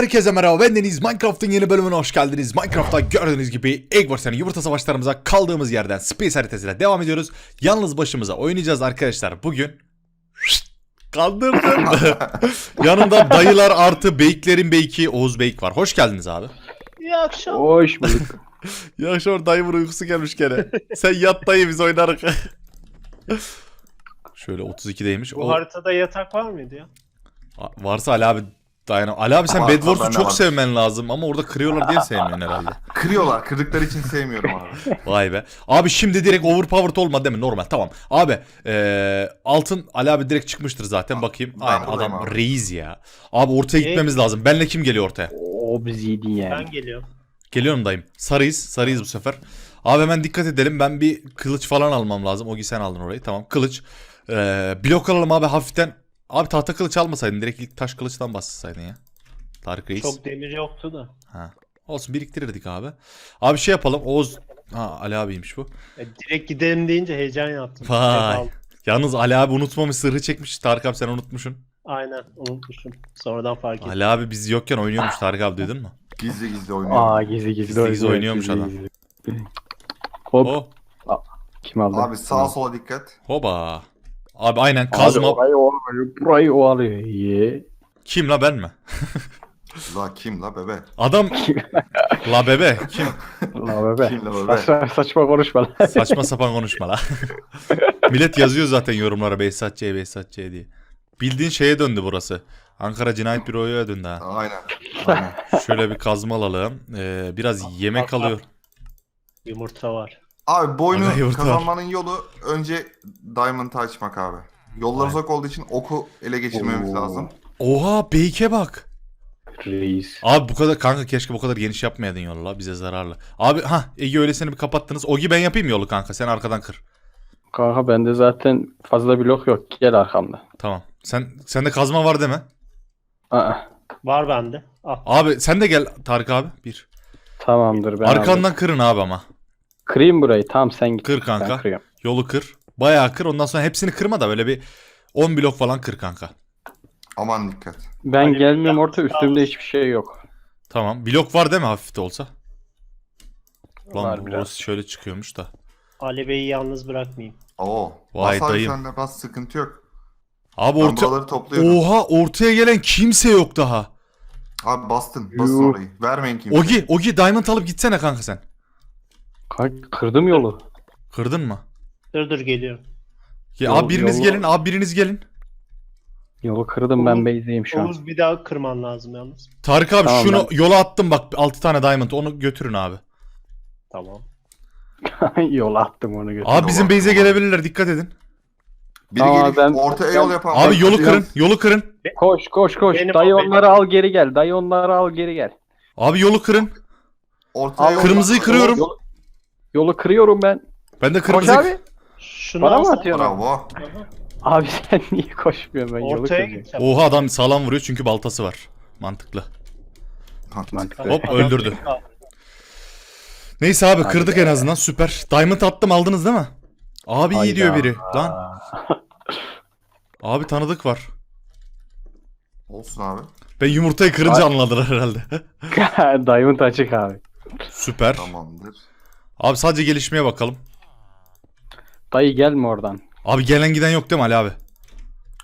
Herkese merhaba ben Deniz Minecraft'ın yeni bölümüne hoş geldiniz. Minecraft'ta gördüğünüz gibi Eggwars'ın yumurta savaşlarımıza kaldığımız yerden Space haritasıyla devam ediyoruz. Yalnız başımıza oynayacağız arkadaşlar bugün. Kandırdım. Yanımda dayılar artı beyiklerin beyki Oğuz Beyik var. Hoş geldiniz abi. İyi akşam. Hoş bulduk. Ya şu dayımın uykusu gelmiş gene. Sen yat dayı biz oynarız. Şöyle 32'deymiş. Bu O, haritada yatak var mıydı ya? varsa Ali abi dayanam. Ali abi sen bende çok var. sevmen lazım ama orada kırıyorlar diye sevmiyorsun herhalde. Kırıyorlar. Kırdıkları için sevmiyorum abi. Vay be. Abi şimdi direkt overpowered olma değil mi? Normal tamam. Abi eee, altın Ali abi direkt çıkmıştır zaten bakayım. Ben Aynen adam abi. reis ya. Abi ortaya gitmemiz lazım. Benle kim geliyor ortaya? Obsidian. Ben geliyorum. Geliyorum dayım. Sarıyız. Sarıyız bu sefer. Abi hemen dikkat edelim. Ben bir kılıç falan almam lazım. Ogi sen aldın orayı. Tamam. Kılıç. Eee, blok alalım abi hafiften. Abi tahta kılıç almasaydın. Direkt ilk taş kılıçtan bassaydın ya. Tarık reis. Çok demir yoktu da. Ha. Olsun biriktirirdik abi. Abi şey yapalım. Oğuz. Ha Ali abiymiş bu. Ya, direkt gidelim deyince heyecan yaptım. Vay. Yalnız Ali abi unutmamış sırrı çekmiş. Tarık abi sen unutmuşsun. Aynen unutmuşum. Sonradan fark ettim. Ali abi biz yokken oynuyormuş Tarık abi duydun mu? Gizli gizli oynuyor. Aa gizli gizli. Gizli gizli oynuyor, oynuyormuş gizli adam. gizli. Hop O kim aldı? Abi sağa sola dikkat. hoba. Abi aynen Abi kazma. orayı o alıyor. Burayı o alıyor. Ye. Kim la ben mi? La kim la bebe? Adam la bebe kim? La bebe. Kim la bebe? Saçma, saçma konuşma lan. Saçma sapan konuşma la. Millet yazıyor zaten yorumlara Behzat C, Behzat C diye. Bildiğin şeye döndü burası. Ankara Cinayet Büro'ya döndü ha. Aynen. Aynen. Şöyle bir kazma alalım. Ee, biraz yemek alıyor. Yumurta var. Abi var. kazanmanın yolu önce Diamond'ı açmak abi. Yollar Aynen. uzak olduğu için oku ele geçirmemiz Oo. lazım. Oha beyke bak. Reis. Abi bu kadar kanka keşke bu kadar geniş yapmayaydın yolu la bize zararlı. Abi ha Ege öylesini bir kapattınız. Ogi ben yapayım yolu kanka sen arkadan kır. Kanka bende zaten fazla blok yok. Gel arkamda. Tamam. Sen sende kazma var değil mi? Aa, Var bende. Al. Abi sen de gel Tarık abi. Bir. tamamdır ben Arkandan aldım. kırın abi ama. Kırayım burayı. Tamam sen git. Kır kanka. Ben kırıyorum. Yolu kır. Bayağı kır. Ondan sonra hepsini kırma da böyle bir 10 blok falan kır kanka. Aman dikkat. Ben Hadi gelmiyorum orta üstümde hiçbir şey yok. Tamam. Blok var değil mi hafif de olsa? Lan Var bu- biraz. burası şöyle çıkıyormuş da. Ali Bey'i yalnız bırakmayayım. Oo. Vay bas dayım. sen de bas sıkıntı yok. Abi Ben orta... buraları topluyorum. Oha ortaya gelen kimse yok daha. Abi bastın. Basın Yok. orayı. Vermeyin kimse. Ogi, Ogi diamond alıp gitsene kanka sen. Kanka kırdım yolu. Kırdın mı? Dur dur geliyorum. Ya Yol- abi biriniz yolu- gelin, abi biriniz gelin. Yolu kırdım ben base'deyim şu an. Oğuz bir daha kırman lazım yalnız. Tarık abi Tamam, şunu yola attım bak 6 tane diamond onu götürün abi. Tamam. Yola attım onu götür. Abi bizim base'e gelebilirler dikkat edin. Biri Aa, gelip ben- ortaya ben- yol yapan. Abi yolu kırın, yolu kırın. Koş koş koş. Benim Dayı o, benim. onları al geri gel. Dayı onları al geri gel. Abi yolu kırın. Ortaya yol Kırmızıyı kırıyorum. Yolu, yolu kırıyorum ben. Ben de Koş kırmızı. abi. Şunu Bana mı alsana. atıyorsun? Bravo. Abi sen niye koşmuyorsun ben yolu Ortaya kırıyorum. gideceğim. Oha adam sağlam vuruyor çünkü baltası var. Mantıklı. Mantıklı. Hop Adam- öldürdü. Neyse abi kırdık en azından süper. Diamond attım aldınız değil mi? Abi iyi Hayda. diyor biri. Lan abi tanıdık var. Olsun abi. Ben yumurtayı kırınca anladılar herhalde. Diamond açık abi. Süper. Tamamdır. Abi sadece gelişmeye bakalım. Dayı gelme oradan. Abi gelen giden yok değil mi Ali abi?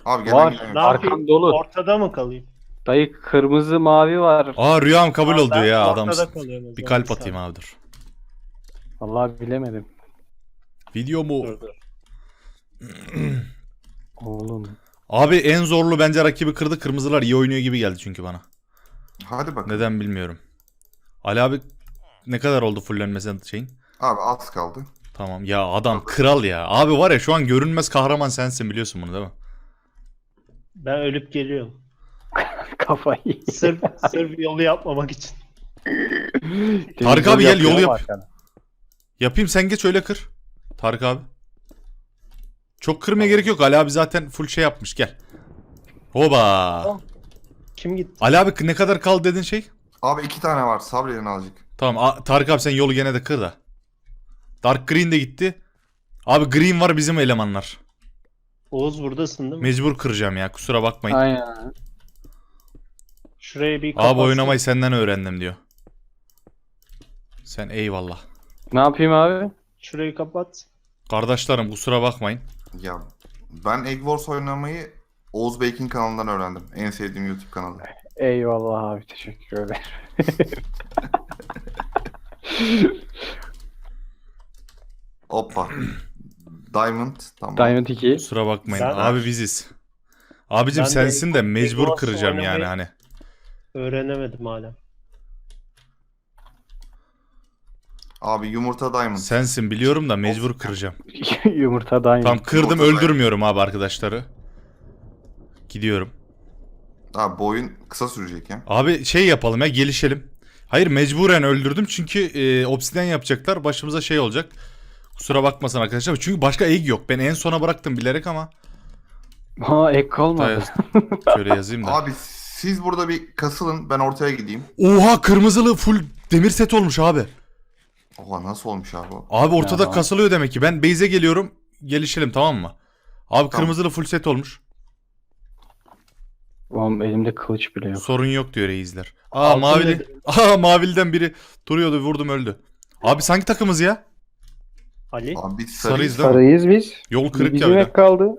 Abi gelen Var. gelen Ne yok. yapayım? Arkam dolu. Ortada mı kalayım? Dayı kırmızı mavi var. Aa rüyam kabul oldu ben ya ortada adamsın. kalıyorum o Bir zaman, kalp atayım abi dur. Vallahi bilemedim. Video mu? Dur dur. Oğlum. Abi en zorlu bence rakibi kırdı. Kırmızılar iyi oynuyor gibi geldi çünkü bana. Hadi bak. Neden bilmiyorum. Ali abi ne kadar oldu fullenmesine şeyin? Abi az kaldı. Tamam ya adam kral ya. Abi var ya şu an görünmez kahraman sensin biliyorsun bunu değil mi? Ben ölüp geliyorum. Kafayı. Sırf, sırf yolu yapmamak için. Tarık abi gel, yolu yap. Yapayım sen geç öyle kır. Tarık abi. Çok kırmaya gerek yok. Ali abi zaten full şey yapmış gel. Hoba. Kim gitti? Ali abi ne kadar kaldı dedin şey? Abi iki tane var. Sabredin azıcık. Tamam A- Tarık abi sen yolu gene de kır da. Dark Green de gitti. Abi Green var bizim elemanlar. Oğuz buradasın değil mi? Mecbur kıracağım ya kusura bakmayın. Aynen. Şurayı bir kapatsın. Abi oynamayı senden öğrendim diyor. Sen eyvallah. Ne yapayım abi? Şurayı kapat. Kardeşlerim kusura bakmayın. Ya ben Egg Wars oynamayı Oğuz Beykin kanalından öğrendim. En sevdiğim YouTube kanalı. Eyvallah abi teşekkür ederim. Hoppa. Diamond. Tamam. Diamond 2. Kusura bakmayın. Ben- Abi biziz. Abicim Ben de sensin de mecbur kıracağım yani oynamayı- hani. Öğrenemedim hala. Abi yumurta Diamond. Sensin biliyorum da mecbur kıracağım. Yumurta Diamond. Tam kırdım Yumurta dayan. öldürmüyorum abi arkadaşları. Gidiyorum. Abi bu oyun kısa sürecek ya. Abi şey yapalım ya gelişelim. Hayır mecburen öldürdüm çünkü e, obsiden yapacaklar. Başımıza şey olacak. Kusura bakmasın arkadaşlar. Çünkü başka egg yok. Ben en sona bıraktım bilerek ama. Ha ek kalmadı. Şöyle yazayım da. Abi siz burada bir kasılın ben ortaya gideyim. Oha kırmızılı full demir set olmuş abi. Oha nasıl olmuş abi o? Abi ortada Ya. kasılıyor demek ki. Ben base'e geliyorum. Gelişelim tamam mı? Abi kırmızılı full set olmuş. Oğlum elimde kılıç bile yok. Sorun yok diyor reisler. Aa Altın mavili. Aa maviliden biri duruyordu vurdum öldü. Abi sanki takımız ya? Ali. Abi biz Sarıyız sarıyız. değil mi? Sarıyız biz. Yol kırık ya öyle. ek kaldı.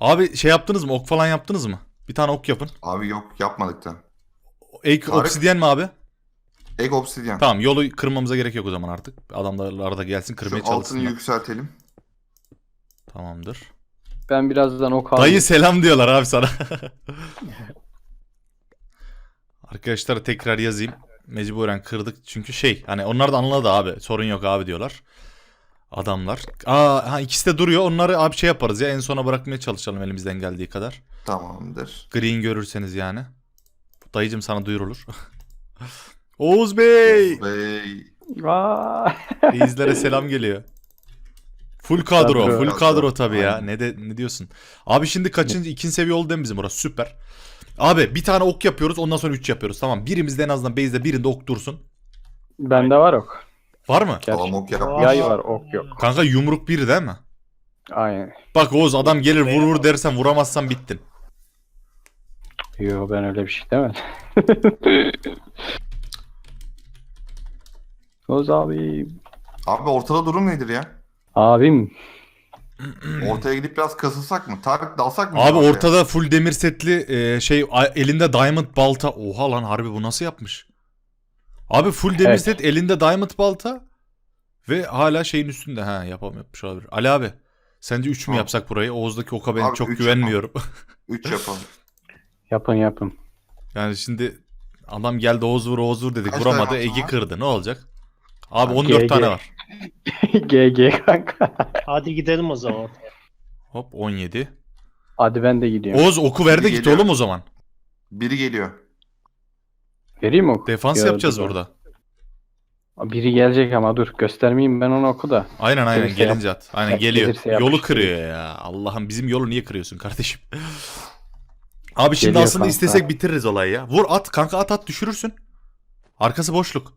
Abi şey yaptınız mı? Ok falan yaptınız mı? Bir tane ok yapın. Abi yok yapmadık da. Ek Tarık. obsidyen mi abi? Egg Obsidian. Tamam yolu kırmamıza gerek yok o zaman artık. Adamlar da gelsin kırmaya Şu altını çalışsınlar. yükseltelim. Tamamdır. Ben birazdan ok aldım. Dayı selam diyorlar abi sana. Arkadaşlar tekrar yazayım. Mecburen kırdık çünkü şey hani onlar da anladı abi. Sorun yok abi diyorlar. Adamlar. Aa ha, ikisi de duruyor. Onları abi şey yaparız ya en sona bırakmaya çalışalım elimizden geldiği kadar. Tamamdır. Green görürseniz yani. Dayıcım sana duyurulur. Oğuz Bey. Bey. Vay. İzlere selam geliyor. Full kadro, Kadro. full kadro tabii ya. Aynen. Ne de ne diyorsun? Abi şimdi kaçıncı ikinci seviye oldu değil mi bizim orası? Süper. Abi bir tane ok yapıyoruz, ondan sonra 3 yapıyoruz. Tamam. Birimizde en azından base'de birinde ok dursun. Bende var ok. Var mı? Tamam ok. Yay var ok yok. Kanka yumruk biri değil mi? Aynen. Bak Oğuz adam gelir vur vur dersen vuramazsan bittin. Yo ben öyle bir şey demedim. Oz abi. Abi ortada durum nedir ya? Abim. Ortaya gidip biraz kasılsak mı? Tarık dalsak mı? Abi ortada full demir setli e, şey a- elinde diamond balta. Oha lan harbi bu nasıl yapmış? Abi full demir Evet. set elinde diamond balta ve hala şeyin üstünde ha yapam yapmış olabilir. Ali abi sence 3 mü yapsak burayı? Oğuz'daki oka ben Abi çok üç güvenmiyorum. 3 yapalım. Yapın yapın. yani şimdi adam geldi Oğuz vur Oğuz vur dedik Kaç vuramadı Egi kırdı ne olacak? Abi Abi 14 GG. tane var. GG kanka. Hadi gidelim o zaman. Hop 17. Hadi ben de gidiyorum. Oğuz oku ver de git geliyor. oğlum o zaman. Biri geliyor. Vereyim mi oku? Defans Gördüm yapacağız ben. burada. Biri gelecek ama dur göstermeyeyim ben onu oku da. Aynen aynen Gelirse yap- gelince at. Aynen yap- geliyor. gelirse Yolu kırıyor ya. Allah'ım bizim yolu niye kırıyorsun kardeşim? Abi şimdi Geliyor aslında kanka. istesek bitiririz olayı ya. Vur at kanka at at düşürürsün. Arkası boşluk.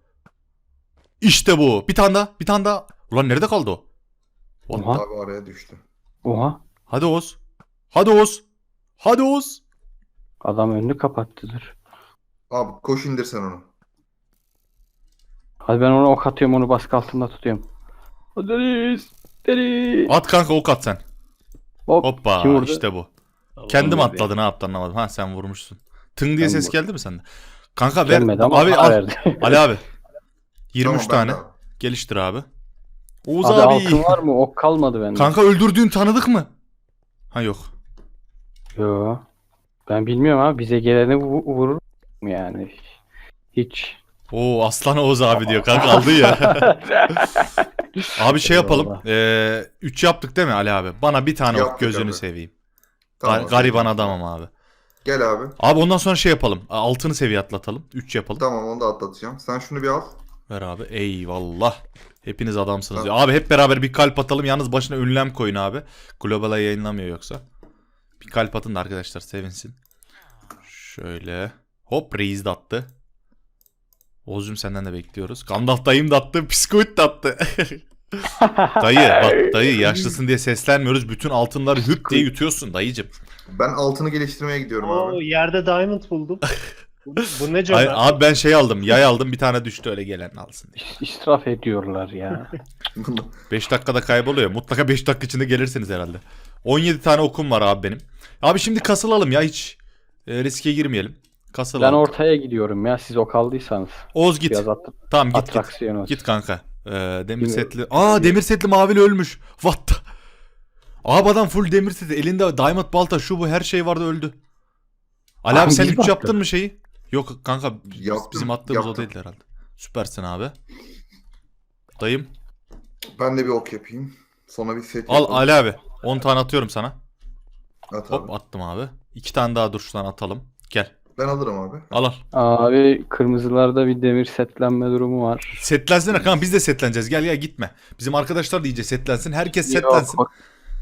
İşte bu. Bir tane daha. Bir tane daha. Ulan nerede kaldı o? Oha. Abi araya düştü. Oha. Hadi Oğuz. Hadi Oğuz. Hadi Oğuz. Adam önünü kapattı dur. Abi koş indir sen onu. Hadi ben ona ok atıyorum onu baskı altında tutuyorum. Deniz. Deniz. At kanka ok at sen. Hop. Hoppa Kim vurdu? işte bu. Kendim vurdu. atladı ne yaptı anlamadım. Ha sen vurmuşsun. Tın diye Ben ses vurdum. geldi mi sende? Kanka ver. Gelmedi ama Abi abi, al. verdi. Ali abi. 23 Tamam, ben tane. de abi. Geliştir abi. Oğuz Abi, abi. altın var mı? Ok kalmadı bende. Kanka öldürdüğün tanıdık mı? Ha yok. Yo. Ben bilmiyorum abi bize geleni vu- vurur yani? Hiç. Oo aslan Oğuz abi diyor. Kanka aldı ya. abi şey yapalım. Eyvallah. Ee, 3 yaptık değil mi Ali abi? Bana bir tane ok Yaptık gözünü abi. seveyim. Tamam, Gar- gariban adamım abi. Gel abi. Abi ondan sonra şey yapalım. Altını seviye atlatalım. 3 yapalım. Tamam onu da atlatacağım. Sen şunu bir al. Ver abi. Eyvallah. Hepiniz adamsınız. Tamam. Ya. Abi hep beraber bir kalp atalım. Yalnız başına ünlem koyun abi. Global'a yayınlamıyor yoksa. Bir kalp atın da arkadaşlar sevinsin. Şöyle. Hop reis de attı. Oğuzcum senden de bekliyoruz. Gandalf dayım da attı. Psikoid de attı. Dayı bak dayı yaşlısın diye seslenmiyoruz. Bütün altınları hüp diye yutuyorsun dayıcım. Ben altını geliştirmeye gidiyorum Oo, abi. yerde diamond buldum. bu, bu ne Ay, cömert. abi ben şey aldım. Yay aldım. Bir tane düştü öyle gelen alsın diye. İsraf ediyorlar ya. 5 dakikada kayboluyor. Mutlaka 5 dakika içinde gelirsiniz herhalde. 17 tane okum var abi benim. Abi şimdi kasılalım ya hiç e, riske girmeyelim. Ben Kasılalım. ortaya gidiyorum ya. Siz o kaldıysanız. Oğuz git. Biraz Tamam git git. atraksiyon olsun. Git kanka. Ee, demir Bilmiyorum. setli. Aa demir setli mavili ölmüş. What the? Abi adam full demir seti. Elinde diamond balta şu bu her şey vardı öldü. Ali abi Abi sen biz hiç mi yaptın mı şeyi? Yok kanka biz- Yaptım, bizim attığımız o yaptım. değildi herhalde. Süpersin abi. Dayım. Ben de bir ok yapayım. Sonra bir set Al yapalım. Ali abi. 10 tane atıyorum sana. At Hop abi. attım abi. 2 tane daha dur şuradan atalım. Gel. Ben alırım abi. Al al. Abi kırmızılarda bir demir setlenme durumu var. Setlensene kanka biz de setleneceğiz. Gel ya gitme. Bizim arkadaşlar da iyice setlensin. Herkes Yok, setlensin. kork-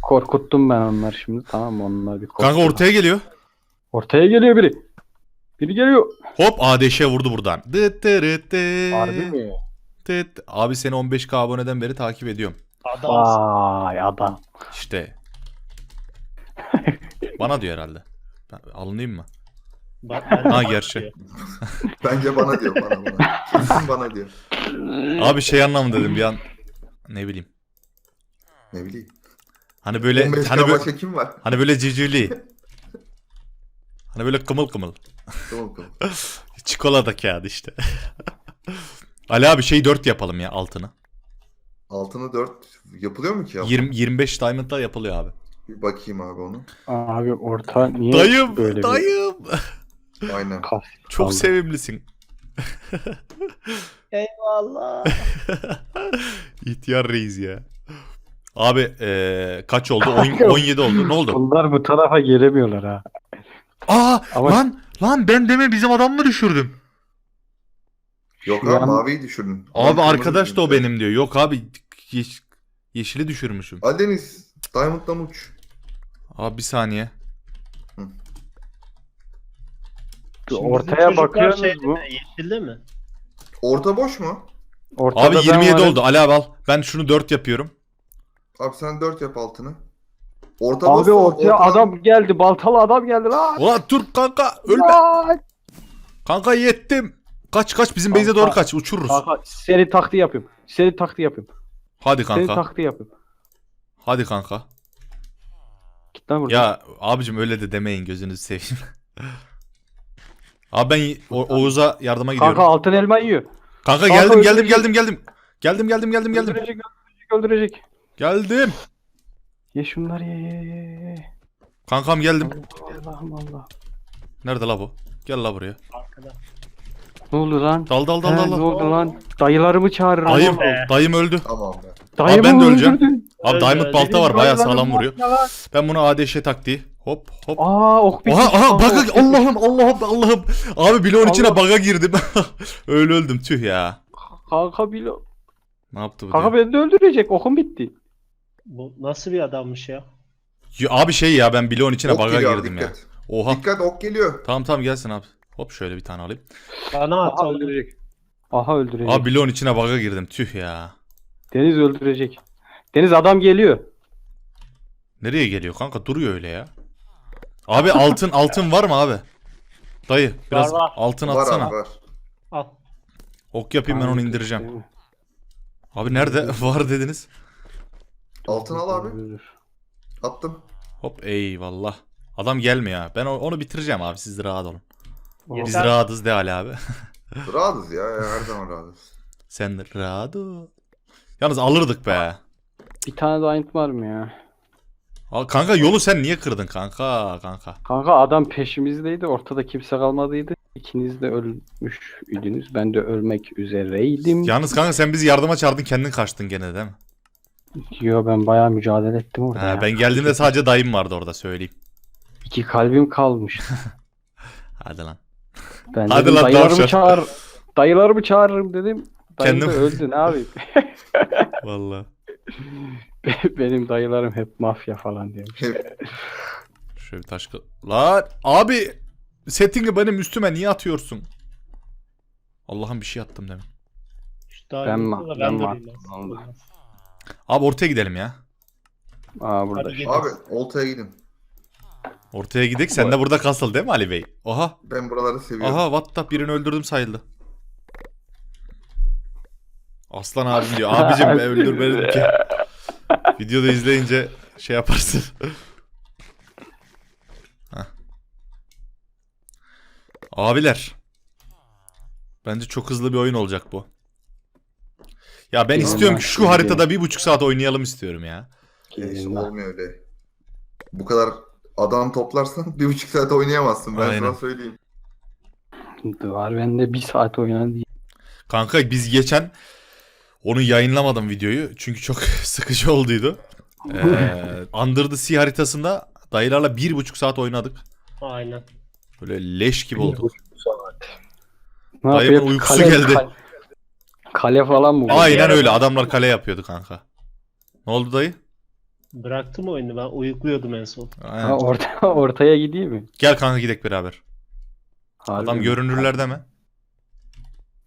korkuttum ben onları şimdi. Tamam mı? Onlar bir korktu. Kanka ortaya geliyor. Ortaya geliyor biri. Biri geliyor. Hop ADŞ vurdu buradan. Dıt dırıt dıt. Harbi mi? Dıt. Abi seni 15k aboneden beri takip ediyorum. Adam. Vay adam. İşte. Bana diyor herhalde. Ben, alınayım mı? Ha gerçi. Bence bana diyor bana bana. Kesin bana diyor. Abi şey anlamı dedim bir an. Ne bileyim. Ne bileyim. Hani böyle 15 hani böyle, başka kim var? hani böyle civcivli. Hani böyle kımıl kımıl. Tamam tamam. Çikolata kağıdı işte. Ali abi şey 4 yapalım ya altını. Altını 4 yapılıyor mu ki ya? 20 25 diamond'la yapılıyor abi. Bir bakayım abi onu. Abi orta niye Dayım, böyle bir dayım. Aynen. kas Çok kaldı? sevimlisin. Eyvallah. İhtiyar reis ya. Abi eee, kaç oldu? On- 17 oldu. Ne oldu? Bunlar bu tarafa gelemiyorlar ha. Aa Ama- lan lan ben deme bizim adam mı düşürdüm? Yok Şu abi an- maviyi düşürdün. Abi Kırmızı arkadaş da o düşürdün. benim diyor. Yok abi yeş- yeşili düşürmüşüm. Ali Deniz. Diamond'dan uç. Abi bir saniye. Şimdi Ortaya bizim çocuklar bakıyorsunuz şeyde mu? mi, Yeşilde mi? Orta boş mu? Ortada Abi ben 27 varım. oldu. Ali abi al. Ben şunu 4 yapıyorum. Abi sen 4 yap altını. Orta Abi boşsa ortaya ortadan- adam geldi. Baltalı adam geldi lan. Ulan dur kanka ölme. Lan! Kanka yettim. Kaç kaç bizim base'e doğru kaç uçururuz. Kanka seni taktiği yapıyorum. Seni taktiği yapıyorum. Hadi Seni kanka. taktiği yapıyorum. Hadi kanka. Git lan buradan. Ya abicim öyle de demeyin gözünüzü seveyim. Abi ben o- Oğuz'a yardıma gidiyorum. Kanka altın elma yiyor. Kanka geldim geldim öldürecek. geldim geldim. Geldim geldim geldim geldim. Öldürecek öldürecek öldürecek. Geldim. Ye şunları ye ye ye ye. Kankam geldim. Allah'ım Allah. Nerede la bu? Gel la buraya. Arkada. Ne oldu lan? Dal dal dal He, dal. ne dal. oldu lan? Dayılarımı çağırır. Dayım, be. dayım öldü. Tamam be. Dayımı ben de öleceğim. Abi Öldü, diamond öldü. balta var bayağı sağlam vuruyor. Ben bunu ADŞ taktiği. Hop hop. Aa ok bitmiş. Aha aha kanka, bug'a ok Allah'ım Allah'ım Allah'ım. Abi bloğun içine bug'a girdim. Öyle öldüm tüh ya. Kanka bilo. Ne yaptı bu Kanka diye. beni de öldürecek. Okum bitti. Bu nasıl bir adammış ya? Ya Abi şey ya ben bloğun içine Ok bug'a geliyor abi, girdim ya. dikkat. Oha. Dikkat ok geliyor. Tamam tamam gelsin abi. Hop şöyle bir tane alayım. Bana at Aha oğlum. öldürecek. Aha öldürecek. Abi bloğun içine bug'a girdim tüh ya. Deniz öldürecek. Deniz adam geliyor. Nereye geliyor kanka duruyor öyle ya. Abi altın altın var mı abi? Dayı biraz var. altın Var atsana. abi var. Al. Ok yapayım ben onu indireceğim. Abi nerede var dediniz? Altın al abi. Attım. Hop eyvallah. Adam gelmiyor ha. Ben o- onu bitireceğim abi siz rahat olun. Biz Yeter. rahatız de Ali abi. Rahatız ya, her zaman rahatız. Sen de rahat ol. Yalnız alırdık be. Bir tane daha var mı ya? Al- Kanka yolu sen niye kırdın kanka kanka? Kanka adam peşimizdeydi. Ortada kimse kalmadıydı. İkiniz de ölmüş idiniz. Ben de ölmek üzereydim. Yalnız kanka sen bizi yardıma çağırdın kendin kaçtın gene değil mi? Yo ben bayağı mücadele ettim orada ya. ben geldiğimde sadece dayım vardı orada söyleyeyim. İki kalbim kalmış. Hadi lan. Ben Hadi dedim lan dayılarımı çağır. Dayılarımı çağırırım dedim. Dayım Kendim- da öldü ne abi? Vallahi. Benim dayılarım hep mafya falan diyor. Hep Şöyle bir taş Lan abi setting'i benim üstüme niye atıyorsun? Allah'ım bir şey attım demin. Şu daha Ben iyi mi- olsa ben? Abi ortaya gidelim ya. Aa burada. Hadi. Abi oltaya gidin. Ortaya gidelim. Sen de burada kasıl değil mi Ali Bey? Oha. Ben buraları seviyorum. Aha what the birini öldürdüm sayıldı. Aslan abim diyor. Abicim ben öldürmedim ki. Videoda izleyince şey yaparsın. Heh. Abiler. Bence çok hızlı bir oyun olacak bu. Ya ben istiyorum ki şu aklım haritada bir buçuk saat oynayalım istiyorum ya. Lan. olmuyor öyle. Bu kadar adam toplarsan bir buçuk saat oynayamazsın. Ben Aynen. sana söyleyeyim. Duvar bende bir saat oynadı. Kanka biz geçen onu yayınlamadım videoyu. Çünkü çok sıkıcı olduydu. Ee, Under the Sea haritasında dayılarla bir buçuk saat oynadık. Aynen. Böyle leş gibi olduk. Ne Dayımın yapıyor? uykusu Kale- geldi. Kale, kale falan mı? bu? Aynen öyle adamlar kale yapıyordu kanka. Ne oldu dayı? Bıraktım oyunu ben uyukluyordum en son. Aynen. Ha, orta, ortaya gideyim mi? Gel kanka gidek beraber. Harbi Adam mi? görünürler deme.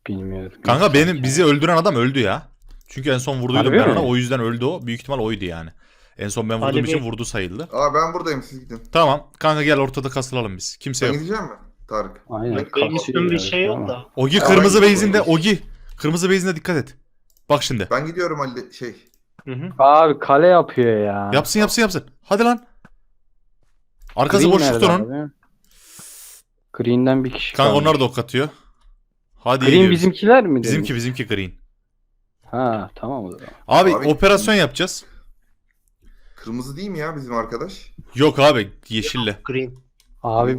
Bilmiyorum. Kanka benim bizi öldüren adam öldü ya. Çünkü en son vurduydum Harbi ben mi? ona o yüzden öldü o. Büyük ihtimal oydu yani. En son ben vurduğum Ali için Bey. vurdu sayıldı. Aa ben buradayım siz gidin. Tamam kanka gel ortada kasılalım biz. Kimse Sen yok. gidecek misin Tarık? Aynen. Benim üstüm bir şey yok da. Ogi Ya kırmızı ben- beyzinde Ogi. Kırmızı beyzinde dikkat et. Bak şimdi. Ben gidiyorum Ali şey. Hı hı. Abi kale yapıyor ya. Yapsın yapsın yapsın. Hadi lan. Arkası Green boşlukta nerede abi? Green'den bir kişi Kanka kalmış. onlar da ok atıyor. Hadi Green bizimkiler mi? Bizimki dedin? bizimki green. Ha tamam o zaman. Abi, Abi- operasyon yapacağız. Kırmızı değil mi ya bizim arkadaş? Yok abi yeşille. Green. Abi.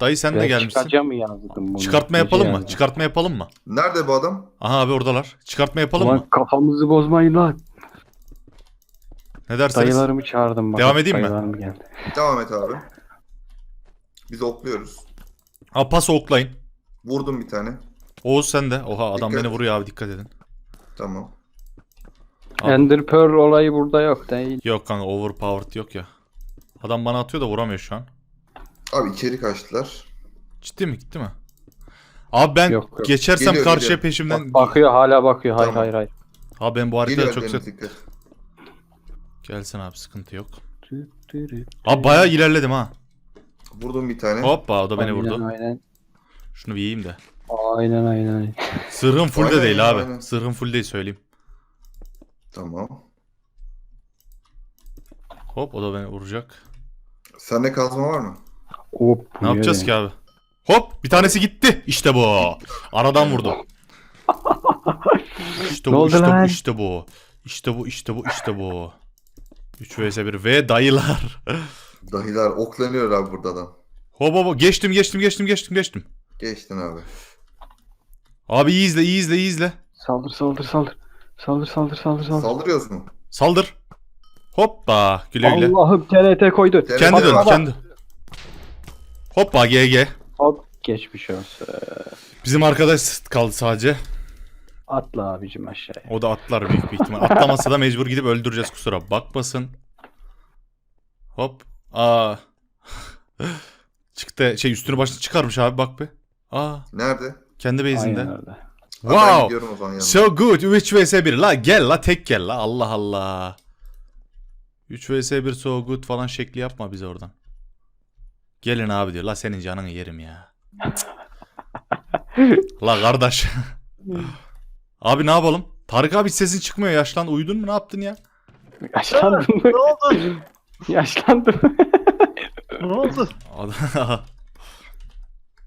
Dayı sen de ben gelmişsin. çıkacağım mı yazdım bunu? Çıkartma Gece yapalım mı? yazdım. Çıkartma yapalım mı? Nerede bu adam? Aha abi oradalar. Çıkartma yapalım Ulan mı? kafamızı bozmayın lan. Ne dersiniz? Dayılarımı çağırdım bak. Devam edeyim mi? Dayılarım geldi. Devam et abi. Biz okluyoruz. Ha pas oklayın. Vurdum bir tane. Oğuz sen de. Oha adam Dikkat. beni vuruyor abi dikkat edin. Tamam. Abi. Ender Pearl olayı burada yok değil. Yok kanka overpowered yok ya. Adam bana atıyor da vuramıyor şu an. Abi içeri kaçtılar. Ciddi mi gitti mi? Abi ben Yok, yok. geçersem Geliyor, karşıya geliyor. peşimden... Bak, bakıyor hala bakıyor. Hayır Tamam. hayır hayır. Abi ben bu haritada Geliyor çok dikkat. Gelsin abi sıkıntı yok. Tü, tü, tü. Abi bayağı ilerledim ha. Vurdum bir tane. Hoppa o da beni Aynen, vurdu. Aynen Şunu bir yiyeyim de. Aynen aynen. Sırrım full de Aynen, değil abi. aynen. Sırrım full değil söyleyeyim. Tamam. Hop o da beni vuracak. Sende kazma var mı? Hop, Ne yapacağız ki abi? Hop bir tanesi gitti. İşte bu. Aradan vurdu. İşte Ne bu oldu işte lan? bu işte bu. İşte bu işte bu işte bu. 3 vs 1 ve dayılar. Dahiler oklanıyor abi burada adam. hop hop hop. geçtim geçtim geçtim geçtim geçtim. Geçtin abi. Abi iyi izle iyi izle iyi izle. Saldır saldır saldır. Saldır saldır saldır saldır. Saldırıyoruz mu? Saldır. Hoppa güle güle. Allah'ım TNT koydu. Kendi dön baba. kendi. Hoppa GG. Hop geçmiş olsun. Bizim arkadaş kaldı sadece. Atla abicim aşağıya. O da atlar büyük bir ihtimal. Atlamasa da mecbur gidip öldüreceğiz kusura bakmasın. Hop. Aa. Çıktı. Şey üstünü başını çıkarmış abi bak be. Aa. Nerede? Kendi base'inde. Aynen öyle. Abi Ben Wow. gidiyorum o zaman yanına. So good. 3 vs 1. La gel la tek gel la. Allah Allah. 3 vs 1 so good falan şekli yapma bize oradan. Gelin abi diyor. La senin canını yerim ya. la kardeş. abi ne yapalım? Tarık abi hiç sesin çıkmıyor. Yaşlandı. Uyudun mu? Ne yaptın ya? Yaşlandım ne oldu? Yaşlandım. Ne oldu?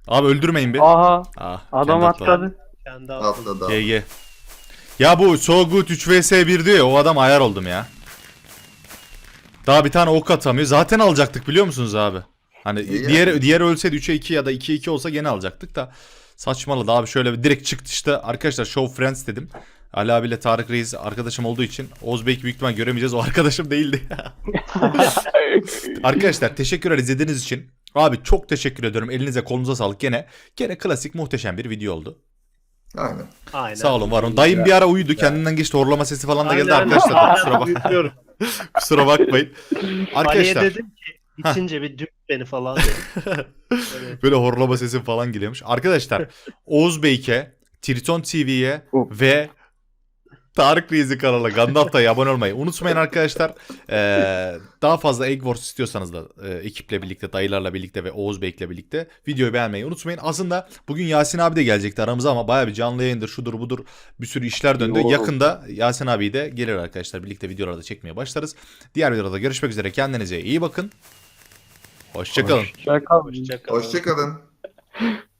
Abi öldürmeyin bir. Aha Ah, adam kendi atladı. atladı. Kendi aldım. Atladı abi. GG. Ya bu so good 3 vs 1 diyor ya o adam ayar oldum ya. Daha bir tane ok atamıyor. Zaten alacaktık biliyor musunuz abi? Hani İyi diğer yani. diğer ölseydi 3'e 2 ya da 2'ye 2 olsa gene alacaktık da saçmaladı abi şöyle bir direkt çıktı işte arkadaşlar show friends dedim. Ali abiyle Tarık Reis arkadaşım olduğu için Ozbek büyük ihtimal göremeyeceğiz. O arkadaşım değildi. Arkadaşlar teşekkürler izlediğiniz için. Abi çok teşekkür ediyorum. Elinize kolunuza sağlık. Gene gene klasik muhteşem bir video oldu. Aynen. Aynen. Sağ olun var olun. Dayım bir ara uyudu. Kendinden geçti. Horlama sesi falan da geldi Aynen. arkadaşlar. da Kusura, bak kusura bakmayın. Ali'ye Arkadaşlar dedim ki bitince bir düp beni falan dedim. Böyle böyle horlama sesi falan geliyormuş. Arkadaşlar Oğuz Bey'ke, Triton TV'ye ve Tarık Reis'in kanalına Gandalf dayı abone olmayı unutmayın arkadaşlar. Ee, daha fazla Egg Wars istiyorsanız da e, ekiple birlikte, dayılarla birlikte ve Oğuz Bey'le birlikte videoyu beğenmeyi unutmayın. Aslında bugün Yasin abi de gelecekti aramıza ama baya bir canlı yayındır, şudur budur bir sürü işler döndü. Yo. Yakında Yasin abi de gelir arkadaşlar. Birlikte videolarda çekmeye başlarız. Diğer videoda görüşmek üzere. Kendinize iyi bakın. Hoşçakalın. Hoşça kal. Hoşçakalın. Hoşçakalın.